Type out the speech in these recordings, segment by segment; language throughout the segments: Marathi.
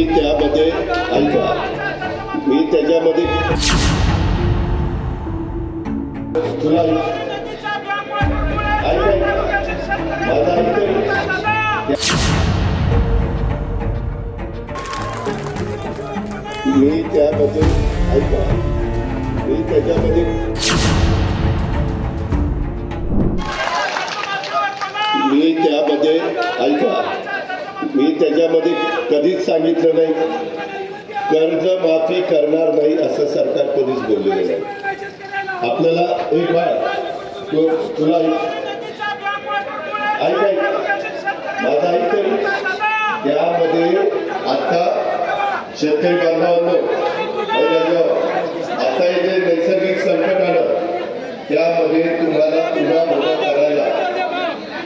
मी त्यामध्ये ऐका. मी त्याच्यामध्ये तुला मी त्यामध्ये ऐका. मी त्याच्यामध्ये मी त्यामध्ये ऐका. त्याच्यामध्ये कधीच सांगितलं नाही. कर्ज माफी करणार नाही असं सरकार कधीच बोललेलं नाही. आपल्याला एक बाळ तुला ऐक ऐक. माझा ऐक तरी. त्यामध्ये आता शेतकरी बांधवांनो आता हे जे नैसर्गिक संकट आलं त्यामध्ये तुम्हाला पुन्हा मोठा करायला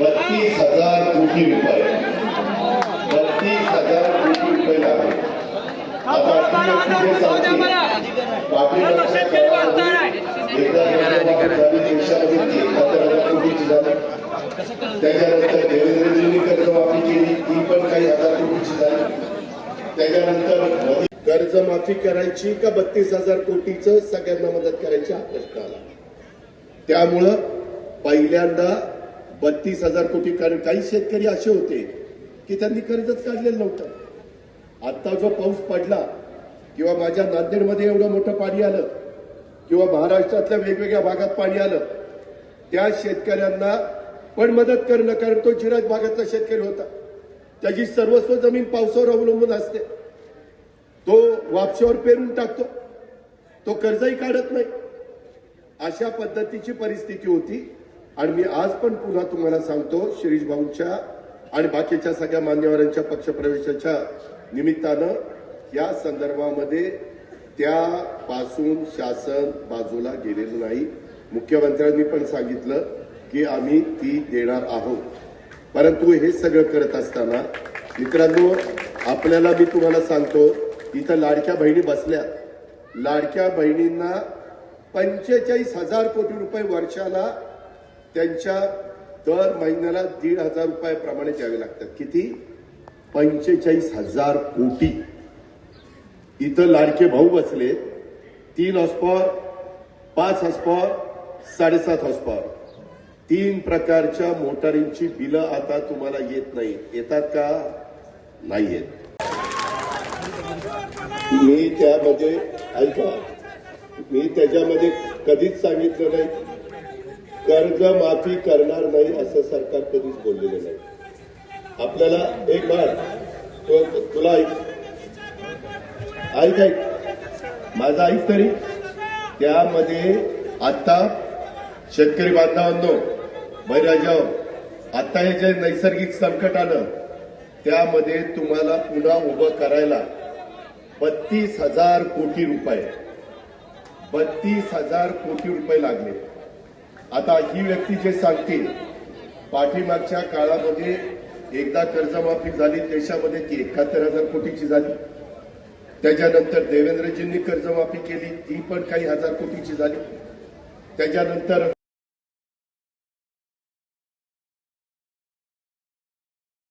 बत्तीस हजार कोटी रुपये बत्तीस हजार कोटी रुपये लागले आता ती व्यक्ती जे सांगते, पाठीमागच्या काळामध्ये एकदा कर्जमाफी झाली देशामध्ये ती एकाहत्तर हजार कोटीची झाली त्याच्यानंतर देवेंद्रजींनी कर्जमाफी केली ती पण काही हजार कोटीची झाली. त्याच्यानंतर मोदी कर्जमाफी करायची का बत्तीस हजार कोटीचं सगळ्यांना मदत करायची हा प्रश्न आला. त्यामुळं पहिल्यांदा बत्तीस हजार कोटी कारण काही शेतकरी असे होते की त्यांनी कर्जच काढलेलं नव्हतं. आता जो पाऊस पडला किंवा माझ्या नांदेडमध्ये एवढं मोठं पाणी आलं किंवा महाराष्ट्रातल्या वेगवेगळ्या भागात पाणी आलं त्या शेतकऱ्यांना पण मदत करणं कारण तो जिराज भागातला शेतकरी होता. त्याची सर्वस्व जमीन पावसावर अवलंबून असते. तो वापशावर पेरून टाकतो. तो कर्जही काढत नाही. अशा पद्धतीची परिस्थिती होती. आणि मी आज पण पुन्हा तुम्हाला सांगतो शिरीष भाऊंच्या आणि बाकीच्या सगळ्या मान्यवरांच्या पक्षप्रवेशाच्या निमित्तानं या संदर्भामध्ये त्यापासून शासन बाजूला गेलेलं नाही. मुख्यमंत्र्यांनी पण सांगितलं की आम्ही ती देणार आहोत. परंतु हे सगळं करत असताना मित्रांनो आपल्याला मी तुम्हाला सांगतो इथं लाडक्या बहिणी बसल्या. लाडक्या बहिणींना पंचेचाळीस हजार कोटी रुपये वर्षाला त्यांच्या दर महिन्याला दीड हजार रुपयाप्रमाणे द्यावे लागतात. किती? पंचेचाळीस हजार कोटी. इथं लाडके भाऊ बसले. तीन हॉस्पॉर पाच हॉस्पॉर साडेसात हॉस्पॉर तीन प्रकारच्या मोटारींची बिलं आता तुम्हाला येत नाही. येतात का? नाही येत. मी त्यामध्ये ऐका. मी त्याच्यामध्ये कधीच सांगितलं नाही. कर्ज माफी करणार नाही असं सरकार कधीच बोललेलं नाही. आपल्याला एक बार तुला ऐक ऐक ऐक. माझा ऐक तरी. त्यामध्ये आता शेतकरी बांधवांनो बैराजाव आता हे जे नैसर्गिक संकट आलं त्यामध्ये तुम्हाला पुन्हा उभं करायला बत्तीस हजार कोटी रुपये बत्तीस हजार कोटी रुपये लागले. आता ही व्यक्ती जे सांगतील पाठीमागच्या काळामध्ये एकदा कर्जमाफी झाली देशामध्ये ती एकाहत्तर हजार कोटीची झाली. त्याच्यानंतर देवेंद्रजींनी कर्जमाफी केली ती पण काही हजार कोटीची झाली. त्याच्यानंतर